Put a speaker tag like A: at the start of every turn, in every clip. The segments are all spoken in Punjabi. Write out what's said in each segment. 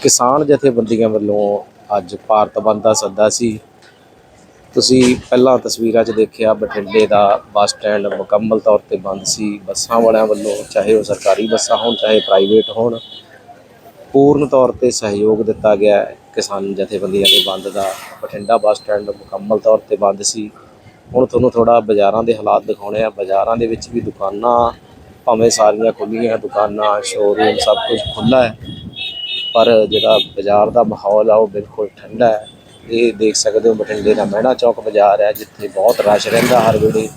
A: ਕਿਸਾਨ ਜਥੇਬੰਦੀਆਂ ਵੱਲੋਂ ਅੱਜ ਭਾਰਤ ਬੰਦ ਦਾ ਸੱਦਾ ਸੀ। ਤੁਸੀਂ ਪਹਿਲਾਂ ਤਸਵੀਰਾਂ 'ਚ ਦੇਖਿਆ ਬਠਿੰਡੇ ਦਾ ਬੱਸ ਸਟੈਂਡ ਮੁਕੰਮਲ ਤੌਰ ਤੇ ਬੰਦ ਸੀ। ਬੱਸਾਂ ਵਾਲਿਆਂ ਵੱਲੋਂ ਚਾਹੇ ਉਹ ਸਰਕਾਰੀ ਬੱਸਾਂ ਹੋਣ, ਚਾਹੇ ਪ੍ਰਾਈਵੇਟ ਹੋਣ, ਪੂਰਨ ਤੌਰ ਤੇ ਸਹਿਯੋਗ ਦਿੱਤਾ ਗਿਆ ਕਿਸਾਨ ਜਥੇਬੰਦੀਆਂ ਦੇ ਬੰਦ ਦਾ ਬਠਿੰਡਾ ਬੱਸ ਸਟੈਂਡ ਮੁਕੰਮਲ ਤੌਰ ਤੇ ਬੰਦ ਸੀ। ਹੁਣ ਤੁਹਾਨੂੰ ਥੋੜਾ ਬਾਜ਼ਾਰਾਂ ਦੇ ਹਾਲਾਤ ਦਿਖਾਉਣੇ ਆ। ਬਾਜ਼ਾਰਾਂ ਦੇ ਵਿੱਚ ਵੀ ਦੁਕਾਨਾਂ ਭਾਵੇਂ ਸਾਰੀਆਂ ਖੁੱਲੀਆਂ ਦੁਕਾਨਾਂ ਸ਼ੋਰੂਮ ਸਭ ਕੁਝ ਖੁੱਲਾ ਹੈ। ਪਰ ਜਿਹੜਾ ਬਾਜ਼ਾਰ ਦਾ ਮਾਹੌਲ ਆ, ਉਹ ਬਿਲਕੁਲ ਠੰਡਾ ਹੈ। ਇਹ ਦੇਖ ਸਕਦੇ ਹੋ ਬਠਿੰਡੇ ਦਾ ਮਹਿਣਾ ਚੌਕ ਬਾਜ਼ਾਰ ਹੈ, ਜਿੱਥੇ ਬਹੁਤ ਰਸ਼ ਰਹਿੰਦਾ ਹਰ ਵੇਲੇ।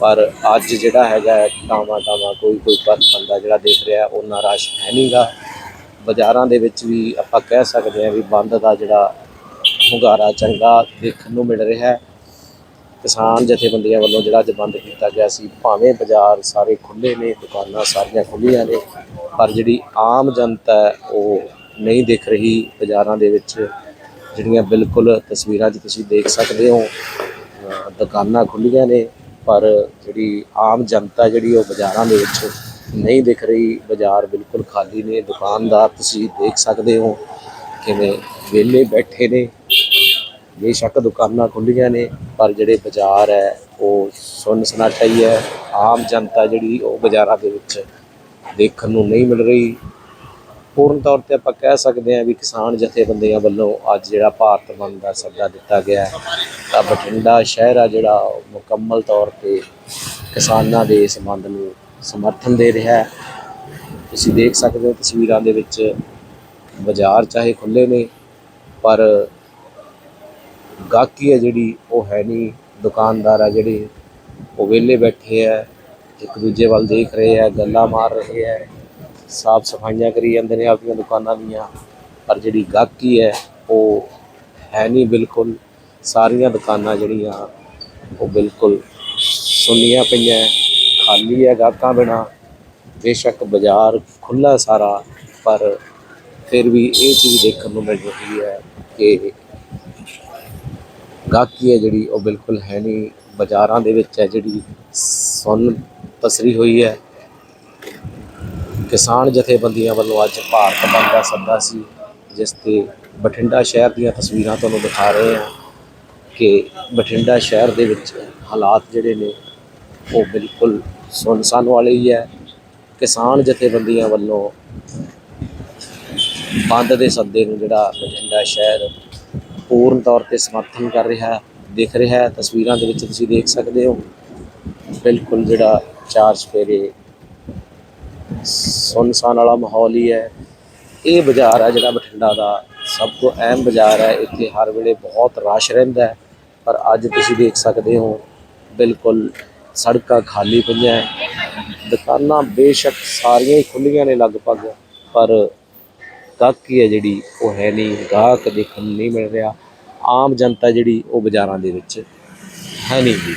A: ਪਰ ਅੱਜ ਜਿਹੜਾ ਹੈਗਾ ਹੈ, ਟਾਵਾਂ ਟਾਵਾਂ, ਕੋਈ ਕੋਈ ਪਰ ਬੰਦਾ ਜਿਹੜਾ ਦੇਖ ਰਿਹਾ ਉਹਨਾਂ ਰਸ਼ ਹੈ ਨਹੀਂਗਾ ਬਾਜ਼ਾਰਾਂ ਦੇ ਵਿੱਚ ਵੀ ਆਪਾਂ ਕਹਿ ਸਕਦੇ ਹਾਂ ਵੀ ਬੰਦ ਦਾ ਜਿਹੜਾ ਹੁੰਗਾਰਾ ਚੰਗਾ ਦੇਖਣ ਨੂੰ ਮਿਲ ਰਿਹਾ ਹੈ। ਕਿਸਾਨ ਜਥੇਬੰਦੀਆਂ ਵੱਲੋਂ ਜਿਹੜਾ ਅੱਜ ਬੰਦ ਕੀਤਾ ਗਿਆ ਸੀ, ਭਾਵੇਂ ਬਾਜ਼ਾਰ ਸਾਰੇ ਖੁੱਲੇ ਨੇ, ਦੁਕਾਨਾਂ ਸਾਰੀਆਂ ਖੁੱਲੀਆਂ ਨੇ, ਪਰ ਜਿਹੜੀ ਆਮ ਜਨਤਾ ਉਹ ਨਹੀਂ ਦਿਖ ਰਹੀ ਬਾਜ਼ਾਰਾਂ ਦੇ ਵਿੱਚ, ਜਿਹੜੀਆਂ ਬਿਲਕੁਲ ਤਸਵੀਰਾਂ 'ਚ ਤੁਸੀਂ ਦੇਖ ਸਕਦੇ ਹੋ ਦੁਕਾਨਾਂ ਖੁੱਲੀਆਂ ਨੇ, ਪਰ ਜਿਹੜੀ ਆਮ ਜਨਤਾ ਜਿਹੜੀ ਉਹ ਬਾਜ਼ਾਰਾਂ ਦੇ ਵਿੱਚ ਨਹੀਂ ਦਿਖ ਰਹੀ। ਬਾਜ਼ਾਰ ਬਿਲਕੁਲ ਖਾਲੀ ਨੇ, ਦੁਕਾਨਦਾਰ ਤੁਸੀਂ ਦੇਖ ਸਕਦੇ ਹੋ ਕਿਵੇਂ ਵਿਹਲੇ ਬੈਠੇ ਨੇ। ਬੇਸ਼ੱਕ ਦੁਕਾਨਾਂ ਖੁੱਲੀਆਂ ਨੇ, ਪਰ ਜਿਹੜੇ ਬਾਜ਼ਾਰ ਹੈ, ਉਹ ਸੁੰਨ ਸਨਾਟਾ ਹੀ ਹੈ। ਆਮ ਜਨਤਾ ਜਿਹੜੀ ਉਹ ਬਾਜ਼ਾਰਾਂ ਦੇ ਵਿੱਚ ਦੇਖਣ ਨੂੰ ਨਹੀਂ ਮਿਲ ਰਹੀ। ਪੂਰਨ ਤੌਰ ਤੇ ਆਪਾਂ ਕਹਿ ਸਕਦੇ ਹਾਂ ਵੀ ਕਿਸਾਨ ਜਥੇਬੰਦੀਆਂ ਵੱਲੋਂ ਅੱਜ ਜਿਹੜਾ ਭਾਰਤ ਬੰਦ ਦਾ ਸੱਦਾ ਦਿੱਤਾ ਗਿਆ ਤਾਂ ਬਠਿੰਡਾ ਸ਼ਹਿਰ ਆ ਜਿਹੜਾ ਉਹ ਮੁਕੰਮਲ ਤੌਰ ਤੇ ਕਿਸਾਨਾਂ ਦੇ ਇਸ ਬੰਦ ਨੂੰ ਸਮਰਥਨ ਦੇ ਰਿਹਾ ਹੈ। ਤੁਸੀਂ ਦੇਖ ਸਕਦੇ ਹੋ ਤਸਵੀਰਾਂ ਦੇ ਵਿੱਚ ਬਾਜ਼ਾਰ ਚਾਹੇ ਖੁੱਲੇ ਨੇ, ਪਰ ਗਾਹਕੀ ਹੈ ਜਿਹੜੀ ਉਹ ਹੈ ਨਹੀਂ। ਦੁਕਾਨਦਾਰ ਆ ਜਿਹੜੇ ਉਹ ਵਿਹਲੇ ਬੈਠੇ ਆ ਇੱਕ ਦੂਜੇ ਵੱਲ ਦੇਖ ਰਹੇ ਆ ਗੱਲਾਂ ਮਾਰ ਰਹੇ ਆ ਸਾਫ਼ ਸਫਾਈਆਂ ਕਰੀ ਜਾਂਦੇ ਨੇ ਆਪਣੀਆਂ ਦੁਕਾਨਾਂ ਦੀਆਂ। ਪਰ ਜਿਹੜੀ ਗਾਹਕੀ ਹੈ, ਉਹ ਹੈ ਨਹੀਂ ਬਿਲਕੁਲ। ਸਾਰੀਆਂ ਦੁਕਾਨਾਂ ਜਿਹੜੀਆਂ, ਉਹ ਬਿਲਕੁਲ ਸੁੰਨੀਆਂ ਪਈਆਂ ਖਾਲੀ ਹੈ ਗਾਹਕਾਂ ਬਿਨਾ। ਬੇਸ਼ੱਕ ਬਾਜ਼ਾਰ ਖੁੱਲਾ ਸਾਰਾ, ਪਰ ਫਿਰ ਵੀ ਇਹ ਚੀਜ਼ ਦੇਖਣ ਨੂੰ ਮਿਲ ਰਹੀ ਹੈ ਕਿ ਗਾਹਕੀ ਹੈ ਜਿਹੜੀ, ਉਹ ਬਿਲਕੁਲ ਹੈ ਨਹੀਂ। ਬਾਜ਼ਾਰਾਂ ਦੇ ਵਿੱਚ ਹੈ ਜਿਹੜੀ ਸੁੰਨ ਪਸਰੀ ਹੋਈ ਹੈ। ਕਿਸਾਨ ਜਥੇਬੰਦੀਆਂ ਵੱਲੋਂ ਅੱਜ ਭਾਰਤ ਬੰਦ ਦਾ ਸੱਦਾ ਸੀ, ਜਿਸ ਤੇ ਬਠਿੰਡਾ ਸ਼ਹਿਰ ਦੀਆਂ ਤਸਵੀਰਾਂ ਤੁਹਾਨੂੰ ਦਿਖਾ ਰਹੇ ਹਾਂ ਕਿ ਬਠਿੰਡਾ ਸ਼ਹਿਰ ਦੇ ਵਿੱਚ ਹਾਲਾਤ ਜਿਹੜੇ ਨੇ, ਉਹ ਬਿਲਕੁਲ ਸੁੰਨਸਾਨ ਵਾਲੇ ਹੀ ਹੈ। ਕਿਸਾਨ ਜਥੇਬੰਦੀਆਂ ਵੱਲੋਂ ਬੰਦ ਦੇ ਸੱਦੇ ਨੂੰ ਜਿਹੜਾ ਬਠਿੰਡਾ ਸ਼ਹਿਰ ਪੂਰਨ ਤੌਰ ਤੇ ਸਮਰਥਨ ਕਰ ਰਿਹਾ ਹੈ ਦਿਖ ਰਿਹਾ ਤਸਵੀਰਾਂ ਦੇ ਵਿੱਚ ਤੁਸੀਂ ਦੇਖ ਸਕਦੇ ਹੋ, ਬਿਲਕੁਲ ਜਿਹੜਾ ਚਾਰ ਸਪੇਰੇ ਸੁੰਨਸਾਨ ਵਾਲਾ ਮਾਹੌਲ ਹੀ ਹੈ। ਇਹ ਬਾਜ਼ਾਰ ਹੈ ਜਿਹੜਾ ਬਠਿੰਡਾ ਦਾ। ਸਭ ਤੋਂ ਅਹਿਮ ਬਾਜ਼ਾਰ ਹੈ। ਇੱਥੇ ਹਰ ਵੇਲੇ ਬਹੁਤ ਰਸ਼ ਰਹਿੰਦਾ ਹੈ। ਪਰ ਅੱਜ ਤੁਸੀਂ ਦੇਖ ਸਕਦੇ ਹੋ, ਬਿਲਕੁਲ ਸੜਕਾਂ ਖਾਲੀ ਪਈਆਂ ਦੁਕਾਨਾਂ ਬੇਸ਼ੱਕ ਸਾਰੀਆਂ ਹੀ ਖੁੱਲੀਆਂ ਨੇ ਲਗਭਗ, ਪਰ ਗਾਹਕੀ ਹੈ ਜਿਹੜੀ ਉਹ ਹੈ ਨਹੀਂ। ਗਾਹਕ ਦੇਖਣ ਨੂੰ ਨਹੀਂ ਮਿਲ ਰਿਹਾ। ਆਮ ਜਨਤਾ ਜਿਹੜੀ ਉਹ ਬਾਜ਼ਾਰਾਂ ਦੇ ਵਿੱਚ ਹੈ ਨਹੀਂ ਜੀ।